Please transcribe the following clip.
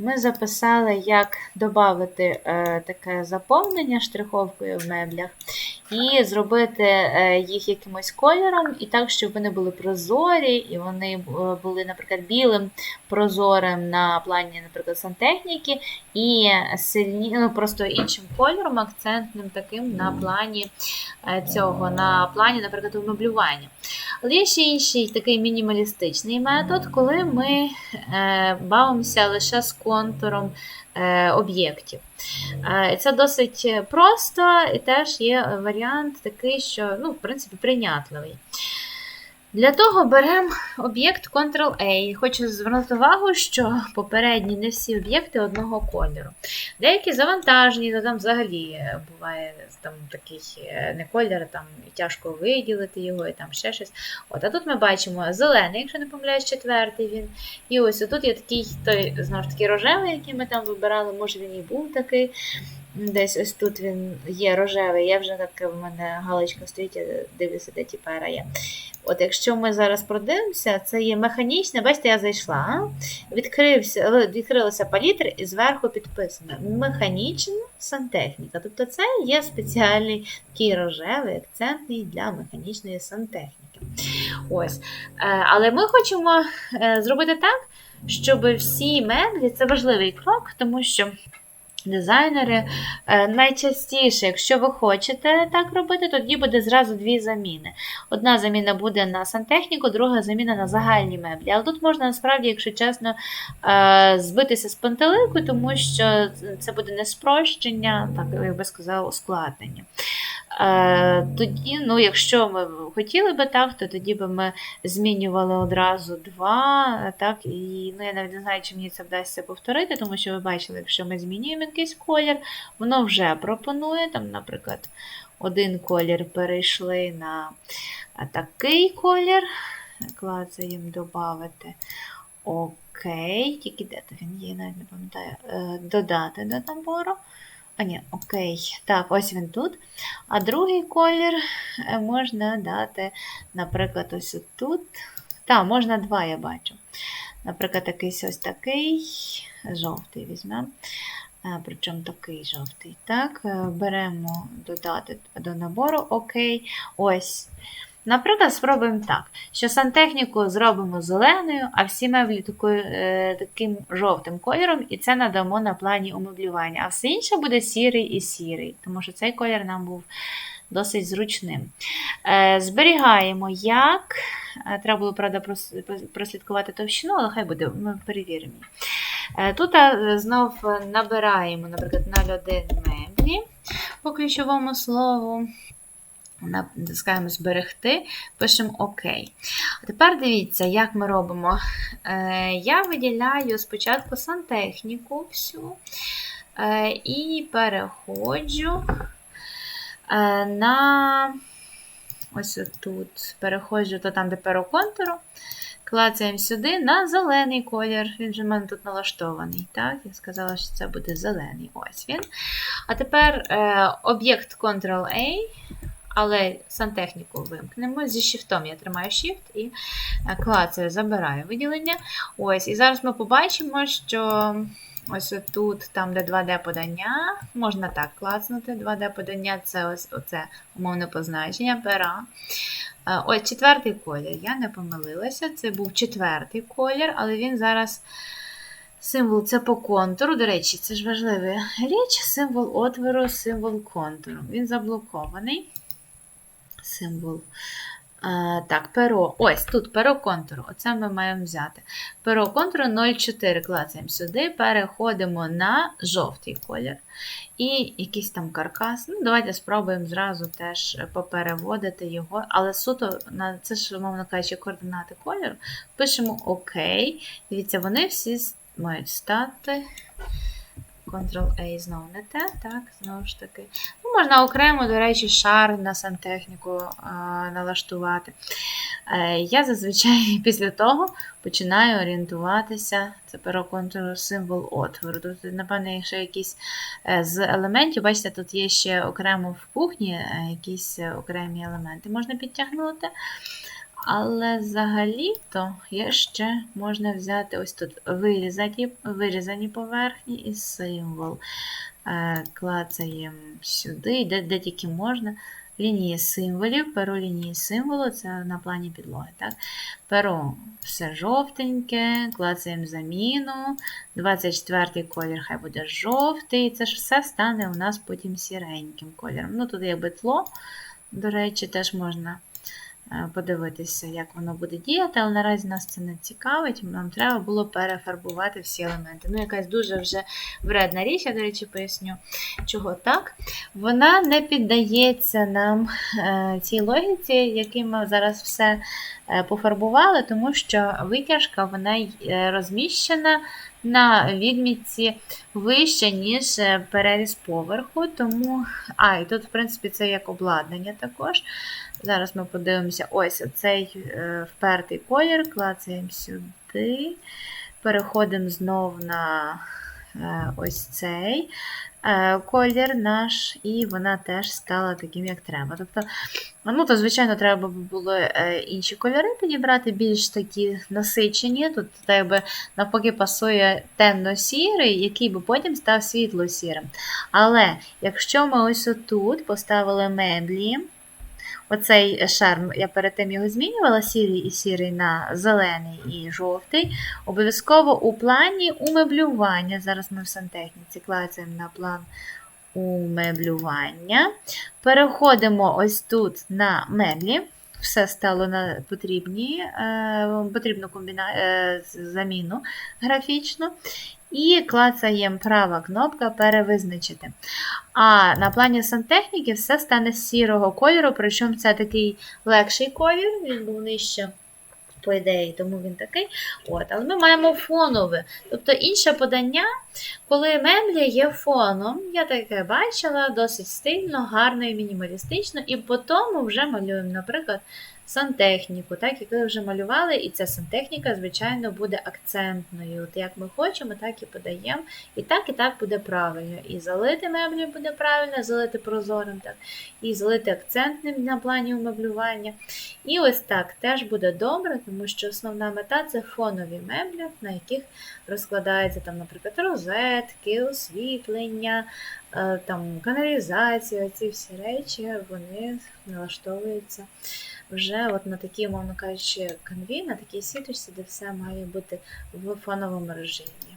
ми записали, як додати е, таке заповнення штриховкою в меблях і зробити е, їх якимось кольором, і так, щоб вони були прозорі, і вони е, були, наприклад, білим прозорим на плані, наприклад, сантехніки, і сильні, ну, просто іншим кольором, акцентним таким на плані е, цього, на плані, наприклад, умеблювання. Але є ще інший такий мінімалістичний метод, коли ми бавимося лише з контуром об'єктів. Е, Це досить просто і теж є варіант такий, що, ну, в принципі, прийнятливий. Для того беремо об'єкт Ctrl-A. Хочу звернути увагу, що попередні не всі об'єкти одного кольору. Деякі завантажені, то там взагалі е, буває там такий е, не колір, там тяжко виділити його і там ще щось. От, А тут ми бачимо зелений, якщо не помиляюсь, четвертий він. І ось тут є такий той, знову ж таки, рожевий, який ми там вибирали, може він і був такий. Десь ось тут він є рожевий, я вже так в мене галочка стоїть, я дивлюся, де ті пера є. От якщо ми зараз продивимося, це є механічне, бачите, я зайшла, відкрився, відкрилася палітра і зверху підписано механічна сантехніка. Тобто це є спеціальний такий рожевий акцентний для механічної сантехніки. Ось. Е, Але ми хочемо е, зробити так, щоб всі меблі це важливий крок, тому що. Дизайнери е, найчастіше, якщо ви хочете так робити, тоді буде зразу дві заміни. Одна заміна буде на сантехніку, друга заміна на загальні меблі. Але тут можна насправді, якщо чесно, е, збитися з пантелику, тому що це буде не спрощення, так як би сказав, ускладнення. Е, Тоді, ну, якщо ми хотіли би так, то тоді би ми змінювали одразу два. так, і ну, Я навіть не знаю, чи мені це вдасться повторити, тому що ви бачили, якщо ми змінюємо якийсь колір, воно вже пропонує, там, наприклад, один колір перейшли на такий колір. Клацаємо додати. Окей, тільки де то він є, навіть не пам'ятаю, е, додати до набору. А, ні, окей. Так, ось він тут. А другий колір е, можна дати, наприклад, ось тут. Так, можна два, я бачу. Наприклад, якийсь ось такий жовтий візьмемо. Причому такий жовтий. Так, е, беремо додати до набору. Окей. Ось. Наприклад, спробуємо так, що сантехніку зробимо зеленою, а всі меблі такою, е, таким жовтим кольором, і це надамо на плані умеблювання. А все інше буде сірий і сірий, тому що цей колір нам був досить зручним. Е, зберігаємо як. Е, треба було, правда, прослідкувати товщину, але хай буде, ми перевіримо. Тут знов набираємо, наприклад, 0,1 меблі по ключовому слову. Натискаємо зберегти, пишемо ОК. А тепер дивіться, як ми робимо. Е, Я виділяю спочатку сантехніку всю е, і переходжу е, на ось тут, переходжу то там, де перо контуру. Клацаємо сюди на зелений колір. Він же в мене тут налаштований. Так, Я сказала, що це буде зелений. Ось він. А тепер е, об'єкт Ctrl-A але сантехніку вимкнемо. Зі шифтом я тримаю Shift і клацаю, забираю виділення. Ось, І зараз ми побачимо, що ось тут, там, де 2D-подання, можна так клацнути. 2D-подання це ось оце умовне позначення пера. Ось четвертий колір. Я не помилилася. Це був четвертий колір, але він зараз. Символ це по контуру. До речі, це ж важлива річ, символ отвору, символ контуру. Він заблокований символ. А, Так, перо. Ось тут перо контуру. Оце ми маємо взяти. Перо контуру 0,4 клацаємо сюди, переходимо на жовтий колір. І якийсь там каркас. Ну, Давайте спробуємо зразу теж попереводити його. Але суто, на це ж, мовно кажучи, координати кольору. Пишемо ОК. Дивіться, вони всі мають стати. Ctrl-A знову не те, так, знову ж таки. Можна окремо, до речі, шар на сантехніку а, налаштувати. Е, я зазвичай після того починаю орієнтуватися. Це перо контуру символ отвору. Тут, напевне, ще якісь е, з елементів, бачите, тут є ще окремо в кухні е, якісь окремі елементи можна підтягнути. Але взагалі-то ще можна взяти ось тут вирізані, вирізані поверхні і символ. Е, клацаємо сюди, де, де тільки можна. Лінії символів, перо лінії символу, це на плані підлоги. Так? Перо все жовтеньке, клацаємо заміну. 24-й колір хай буде жовтий. Це ж все стане у нас потім сіреньким кольором. Ну, тут якби тло, до речі, теж можна подивитися, як воно буде діяти, але наразі нас це не цікавить. Нам треба було перефарбувати всі елементи. Ну, якась дуже вже вредна річ, я, до речі, поясню, чого так. Вона не піддається нам е, цій логіці, якій ми зараз все е, пофарбували, тому що витяжка вона е, розміщена на відмітці вище, ніж е, переріз поверху. Тому, а, і тут, в принципі, це як обладнання також. Зараз ми подивимося, ось цей е, впертий колір, клацаємо сюди, переходимо знов на ось цей е, колір наш, і вона теж стала таким, як треба. Тобто, ну, то, звичайно, треба було е, інші кольори підібрати, більш такі насичені. Тут би навпаки пасує темно-сірий, який би потім став світло-сірим. Але якщо ми ось отут поставили меблі, Оцей шарм, я перед тим його змінювала, сірий і сірий на зелений і жовтий. Обов'язково у плані умеблювання. Зараз ми в сантехніці клацаємо на план умеблювання. Переходимо ось тут на меблі. Все стало на потрібні, е, потрібну комбіна... е, заміну графічну. І клацаємо права кнопка перевизначити. А на плані сантехніки все стане сірого кольору, причому це такий легший колір, він був нижче, по ідеї, тому він такий. От, Але ми маємо фонове. Тобто інше подання, коли меблі є фоном, я таке бачила, досить стильно, гарно і мінімалістично, і по тому вже малюємо, наприклад, сантехніку, так, як ви вже малювали, і ця сантехніка, звичайно, буде акцентною. От як ми хочемо, так і подаємо. І так, і так буде правильно. І залити меблі буде правильно, залити прозорим, так, і залити акцентним на плані умеблювання. І ось так теж буде добре, тому що основна мета це фонові меблі, на яких розкладається, там, наприклад, розетки, освітлення, е, там, каналізація, ці всі речі, вони налаштовуються вже от на такій, мовно кажучи, канві, на такій сіточці, де все має бути в фоновому режимі.